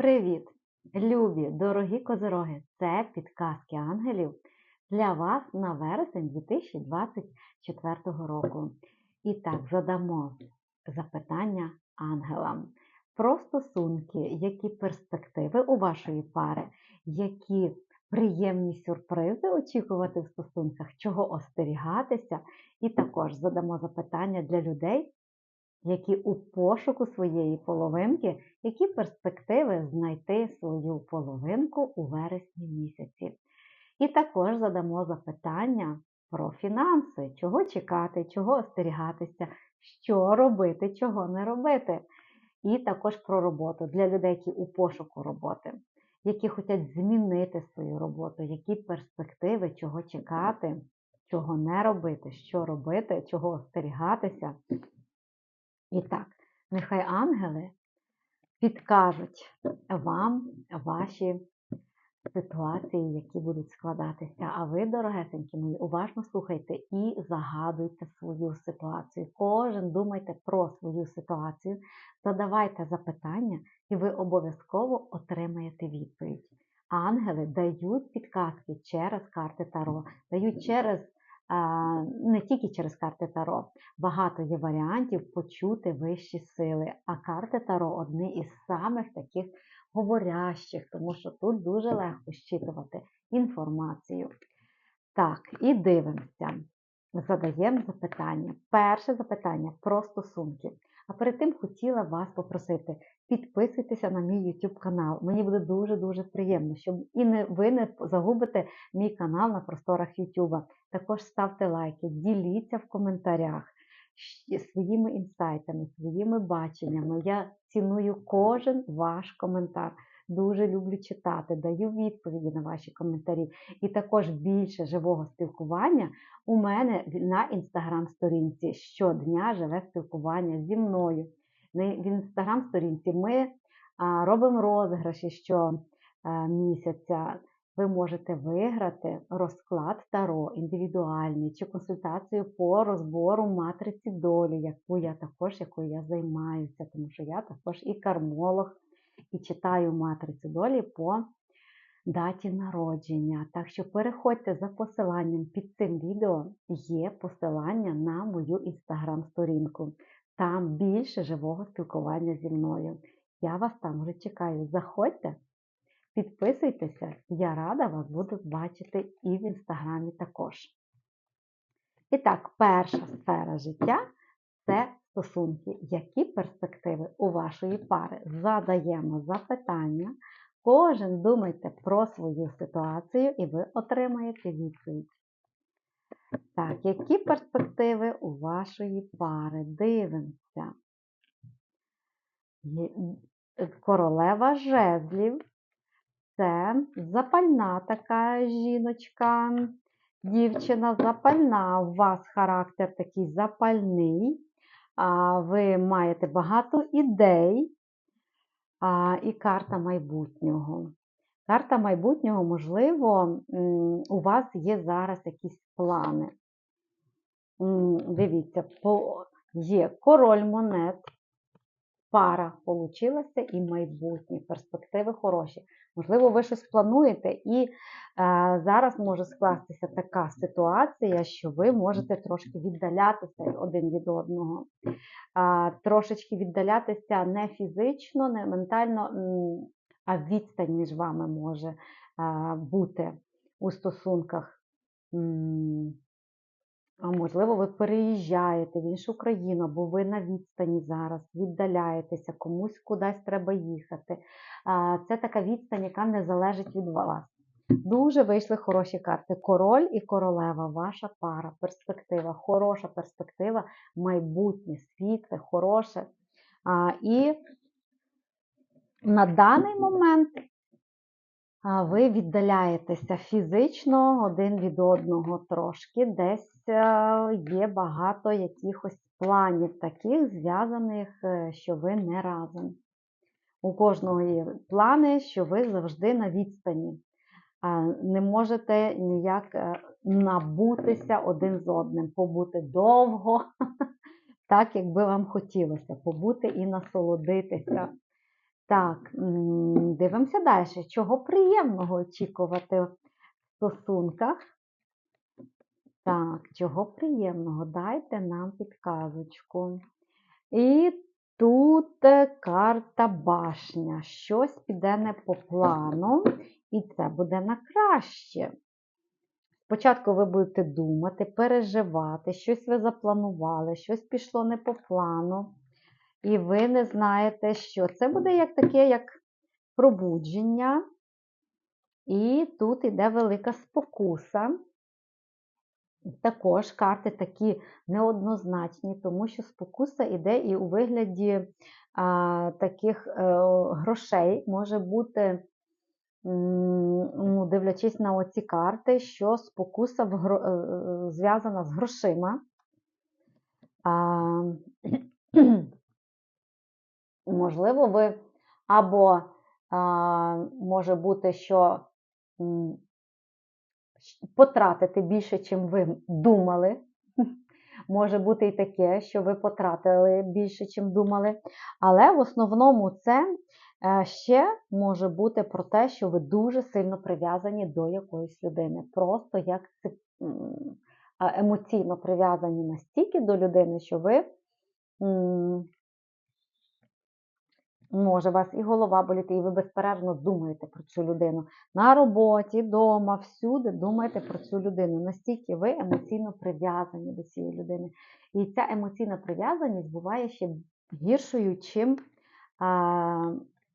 Привіт, любі, дорогі козироги! Це підказки ангелів для вас на вересень 2024 року. І так, задамо запитання ангелам про стосунки, які перспективи у вашої пари, які приємні сюрпризи очікувати в стосунках, чого остерігатися, і також задамо запитання для людей, які у пошуку своєї половинки, які перспективи знайти свою половинку у вересні місяці. І також задамо запитання про фінанси, чого чекати, чого остерігатися, що робити, чого не робити. І також про роботу для людей, які у пошуку роботи, які хочуть змінити свою роботу, які перспективи, чого чекати, чого не робити, що робити, чого остерігатися. І так, нехай ангели підкажуть вам ваші ситуації, які будуть складатися. А ви, дорогесенькі мої, уважно слухайте і загадуйте свою ситуацію. Кожен думайте про свою ситуацію, задавайте запитання, і ви обов'язково отримаєте відповідь. Ангели дають підказки через карти Таро, дають через не тільки через карти Таро. Багато є варіантів почути вищі сили. А карти Таро одні із самих таких говорящих, тому що тут дуже легко щитувати інформацію. Так, і дивимося. Задаємо запитання. Перше запитання про стосунки. А перед тим хотіла вас попросити, підписуйтеся на мій YouTube канал. Мені буде дуже-дуже приємно, щоб і не, ви не загубите мій канал на просторах YouTube. Також ставте лайки, діліться в коментарях своїми інсайтами, своїми баченнями. Я ціную кожен ваш коментар. Дуже люблю читати, даю відповіді на ваші коментарі. І також більше живого спілкування у мене на інстаграм-сторінці. Щодня живе спілкування зі мною. В інстаграм-сторінці ми робимо розіграші щомісяця. Ви можете виграти розклад Таро індивідуальний чи консультацію по розбору матриці долі, яку я також якою я займаюся, тому що я також і кармолог і читаю матрицю долі по даті народження. Так що переходьте за посиланням під цим відео, є посилання на мою інстаграм-сторінку. Там більше живого спілкування зі мною. Я вас там вже чекаю. Заходьте, підписуйтеся, я рада вас буду бачити і в інстаграмі також. І так, перша сфера життя це стосунки, які перспективи у вашої пари. Задаємо запитання. Кожен думайте про свою ситуацію, і ви отримаєте відповідь. Так, які перспективи у вашої пари? Дивимося. Королева жезлів. Це запальна така жіночка, дівчина запальна. У вас характер такий запальний ви маєте багато ідей і карта майбутнього. Карта майбутнього, можливо, у вас є зараз якісь плани. Дивіться, є король монет, пара получилася і майбутнє, перспективи хороші. Можливо, ви щось плануєте, і е, зараз може скластися така ситуація, що ви можете трошки віддалятися один від одного, е, трошечки віддалятися не фізично, не ментально, а відстань між вами може е, бути у стосунках. А можливо, ви переїжджаєте в іншу країну, або ви на відстані зараз, віддаляєтеся, комусь кудись треба їхати. Це така відстань, яка не залежить від вас. Дуже вийшли хороші карти. Король і королева, ваша пара, перспектива, хороша перспектива, майбутнє, світле, хороше. І на даний момент ви віддаляєтеся фізично один від одного трошки, десь Е, є багато якихось планів таких, зв'язаних, е, що ви не разом. У кожного є плани, що ви завжди на відстані. Не можете ніяк е, набутися один з одним, побути довго, так, як би вам хотілося, побути і насолодитися. Так, дивимося далі. Чого приємного очікувати в стосунках? Так, чого приємного? Дайте нам підказочку. І тут е, карта башня. Щось піде не по плану, і це буде на краще. Спочатку ви будете думати, переживати, щось ви запланували, щось пішло не по плану, і ви не знаєте, що. Це буде як таке, як пробудження. І тут іде велика спокуса. Також карти такі неоднозначні, тому що спокуса йде і у вигляді а, таких е, грошей може бути, ну, дивлячись на оці карти, що спокуса гро- е, зв'язана з грошима. А, можливо, ви або а, може бути, що потратите більше, чим ви думали. Може бути і таке, що ви потратили більше, чим думали. Але в основному це е, ще може бути про те, що ви дуже сильно прив'язані до якоїсь людини. Просто як це емоційно прив'язані настільки до людини, що ви може вас і голова боліти, і ви безперервно думаєте про цю людину. На роботі, вдома, всюди думаєте про цю людину. Настільки ви емоційно прив'язані до цієї людини. І ця емоційна прив'язаність буває ще гіршою, чим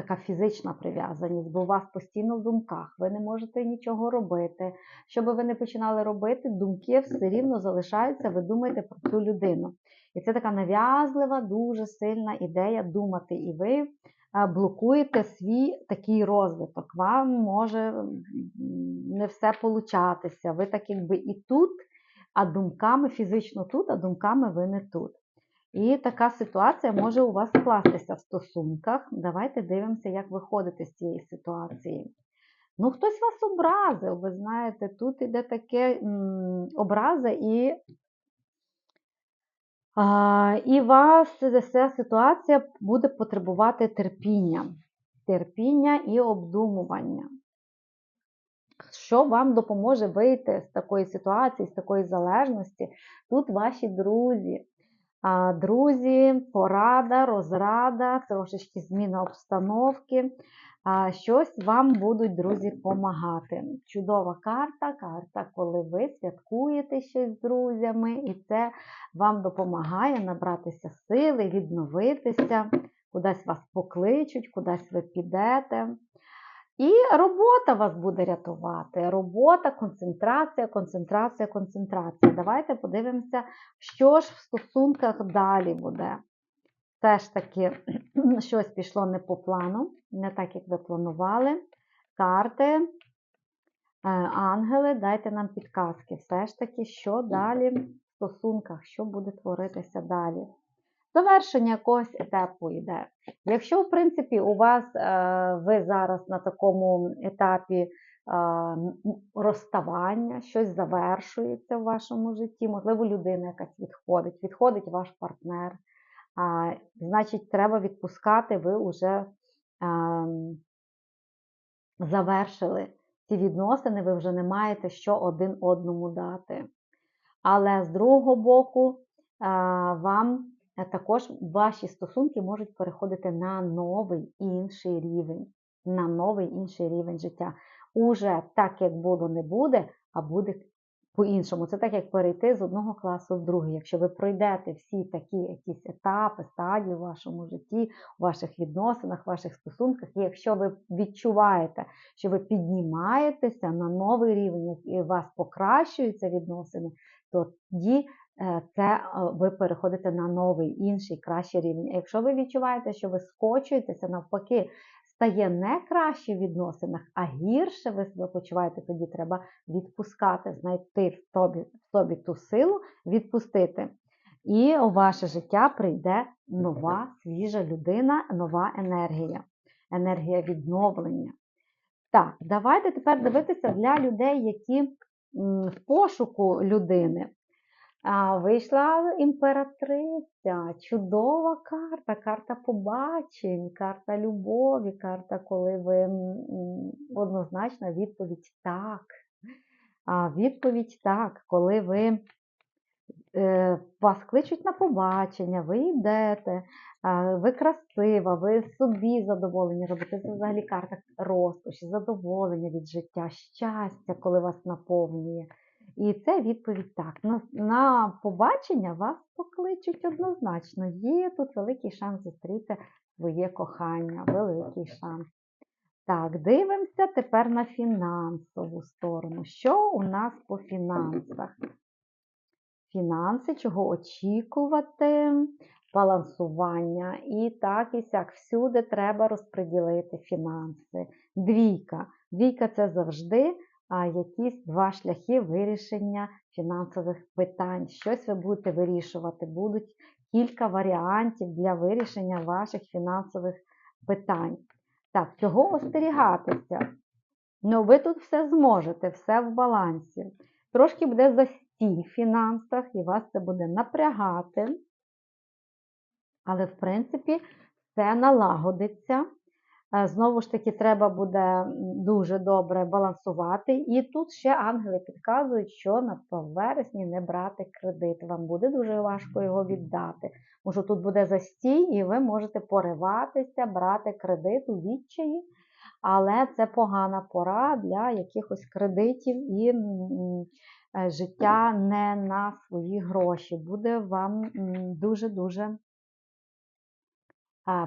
така фізична прив'язаність, бо у вас постійно в думках, ви не можете нічого робити. Що би ви не починали робити, думки все рівно залишаються, ви думаєте про цю людину. І це така нав'язлива, дуже сильна ідея думати. І ви блокуєте свій такий розвиток. Вам може не все получатися. Ви так якби і тут, а думками фізично тут, а думками ви не тут. І така ситуація може у вас скластися в стосунках. Давайте дивимося, як виходити з цієї ситуації. Ну, хтось вас образив, ви знаєте, тут іде таке образа і а, І вас ця ситуація буде потребувати терпіння, терпіння і обдумування. Що вам допоможе вийти з такої ситуації, з такої залежності? Тут ваші друзі. Друзі, порада, розрада, трошечки зміна обстановки. Щось вам будуть друзі допомагати. Чудова карта, карта, коли ви святкуєте щось з друзями, і це вам допомагає набратися сили, відновитися, кудись вас покличуть, кудись ви підете. І робота вас буде рятувати. Робота, концентрація, концентрація, концентрація. Давайте подивимося, що ж в стосунках далі буде. Все ж таки, щось пішло не по плану, не так, як ви планували. Карти, е, ангели, дайте нам підказки. Все ж таки, що далі в стосунках, що буде творитися далі. Завершення якогось етапу йде. Якщо, в принципі, у вас е, ви зараз на такому етапі е, розставання, щось завершується в вашому житті, можливо, людина якась відходить, відходить ваш партнер, значить, треба відпускати, ви вже ем, завершили ці відносини, ви вже не маєте що один одному дати. Але з другого боку, вам е, також ваші стосунки можуть переходити на новий інший рівень, на новий інший рівень життя. Уже так, як було, не буде, а буде по-іншому. Це так, як перейти з одного класу в другий. Якщо ви пройдете всі такі якісь етапи, стадії в вашому житті, у ваших відносинах, в ваших стосунках, і якщо ви відчуваєте, що ви піднімаєтеся на новий рівень, і у вас покращуються відносини, то тоді це е, ви переходите на новий, інший, кращий рівень. Якщо ви відчуваєте, що ви скочуєтеся, навпаки, стає не краще в відносинах, а гірше ви себе почуваєте, тоді треба відпускати, знайти в тобі, в собі ту силу, відпустити. І у ваше життя прийде нова, свіжа людина, нова енергія, енергія відновлення. Так, давайте тепер дивитися для людей, які в пошуку людини. А, вийшла імператриця, чудова карта, карта побачень, карта любові, карта, коли ви однозначна відповідь так. А, відповідь так, коли ви е, вас кличуть на побачення, ви йдете, ви красива, ви собі задоволені робите. Це взагалі карта розкоші, задоволення від життя, щастя, коли вас наповнює. І це відповідь так. На, на побачення вас покличуть однозначно. Є тут великий шанс зустріти своє кохання, великий шанс. Так, дивимося тепер на фінансову сторону. Що у нас по фінансах? Фінанси, чого очікувати, балансування. І так, і сяк, всюди треба розподілити фінанси. Двійка. Двійка це завжди якісь два шляхи вирішення фінансових питань. Щось ви будете вирішувати. Будуть кілька варіантів для вирішення ваших фінансових питань. Так, чого остерігатися? Ну, ви тут все зможете, все в балансі. Трошки буде застій в фінансах, і вас це буде напрягати. Але, в принципі, все налагодиться. Е, Знову ж таки, треба буде дуже добре балансувати. І тут ще ангели підказують, що на вересні не брати кредит. Вам буде дуже важко його віддати. Що тут буде застій, і ви можете пориватися, брати кредит у відчаї. Але це погана пора для якихось кредитів і е, життя не на свої гроші. Буде вам дуже-дуже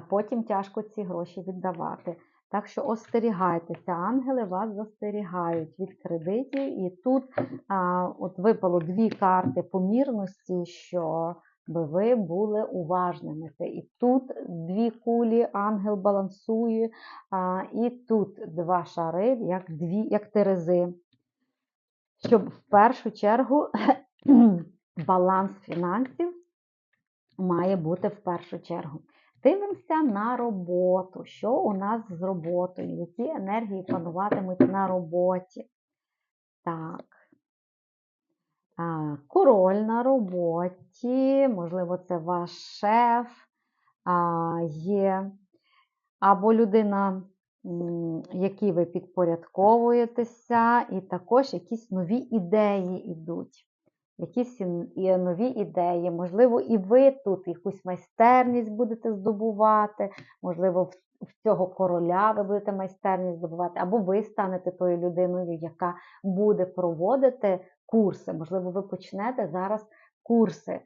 потім тяжко ці гроші віддавати. Так що остерігайтеся, ангели вас застерігають від кредитів. І тут а, от випало дві карти помірності, що би ви були уважними. І тут дві кулі, ангел балансує, а, і тут два шари, як дві, як терези. Щоб в першу чергу баланс фінансів має бути в першу чергу. Дивимося на роботу. Що у нас з роботою? Які енергії пануватимуть на роботі? Так. Король на роботі, можливо, це ваш шеф є, або людина, якій ви підпорядковуєтеся, і також якісь нові ідеї йдуть якісь нові ідеї. Можливо, і ви тут якусь майстерність будете здобувати, можливо, в, цього короля ви будете майстерність здобувати, або ви станете тою людиною, яка буде проводити курси. Можливо, ви почнете зараз курси е,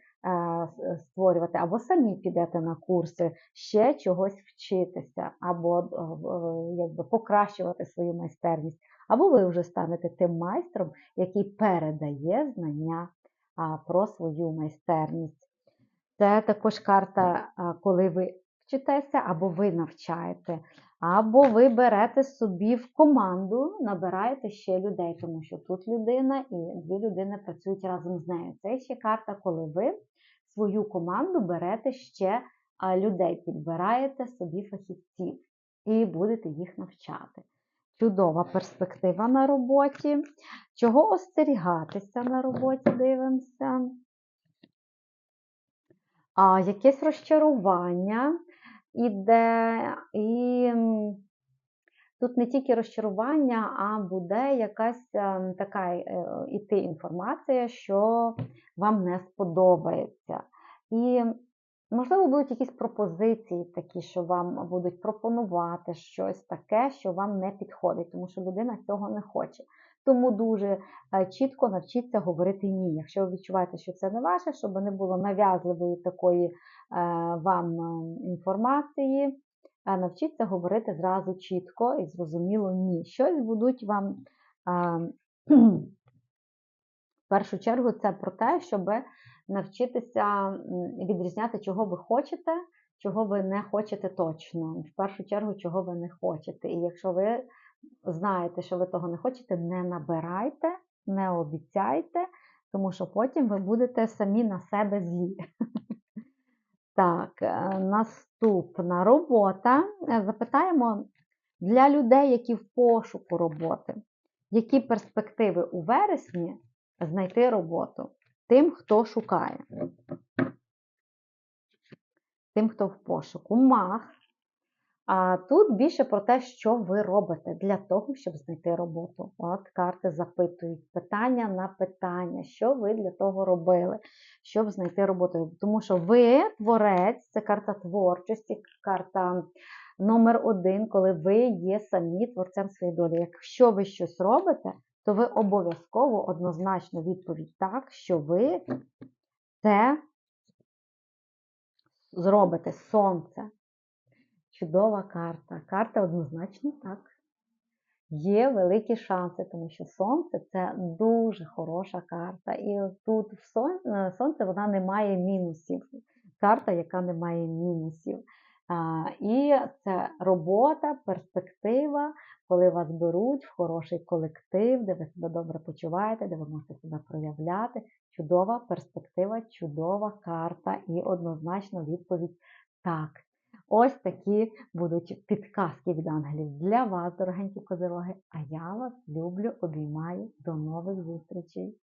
створювати, або самі підете на курси, ще чогось вчитися, або е, в- якби покращувати свою майстерність. Або ви вже станете тим майстром, який передає знання про свою майстерність. Це також карта, коли ви вчитеся, або ви навчаєте, або ви берете собі в команду, набираєте ще людей, тому що тут людина і дві людини працюють разом з нею. Це ще карта, коли ви свою команду берете ще людей, підбираєте собі фахівців і будете їх навчати. Чудова перспектива на роботі. Чого остерігатися на роботі, дивимося. А, якесь розчарування іде, і тут не тільки розчарування, а буде якась ем, така е, іти інформація, що вам не сподобається. І, можливо, будуть якісь пропозиції такі, що вам будуть пропонувати щось таке, що вам не підходить, тому що людина цього не хоче. Тому дуже е, чітко навчіться говорити ні. Якщо ви відчуваєте, що це не ваше, щоб не було нав'язливої такої е, вам е, інформації, навчіться говорити зразу чітко і зрозуміло ні. Щось будуть вам в першу чергу це про те, щоб навчитися відрізняти, чого ви хочете, чого ви не хочете точно. В першу чергу, чого ви не хочете. І якщо ви знаєте, що ви того не хочете, не набирайте, не обіцяйте, тому що потім ви будете самі на себе злі. Так, е, наступна робота. Е, Запитаємо для людей, які в пошуку роботи, які перспективи у вересні знайти роботу. Тим, хто шукає. Тим, хто в пошуку. Мах. А тут більше про те, що ви робите для того, щоб знайти роботу. От карти запитують питання на питання, що ви для того робили, щоб знайти роботу. Тому що ви творець, це карта творчості, карта номер один, коли ви є самі творцем своєї долі. Якщо ви щось робите, то ви обов'язково однозначно відповідь так, що ви це зробите сонце. Чудова карта. Карта однозначно так. Є великі шанси, тому що сонце це дуже хороша карта. І тут в сон- е, сонце вона не має мінусів. Карта, яка не має мінусів. І це робота, перспектива, коли вас беруть в хороший колектив, де ви себе добре почуваєте, де ви можете себе проявляти. Чудова перспектива, чудова карта і однозначно відповідь так. Ось такі будуть підказки від ангелів для вас, дорогенькі козироги. А я вас люблю, обіймаю. До нових зустрічей!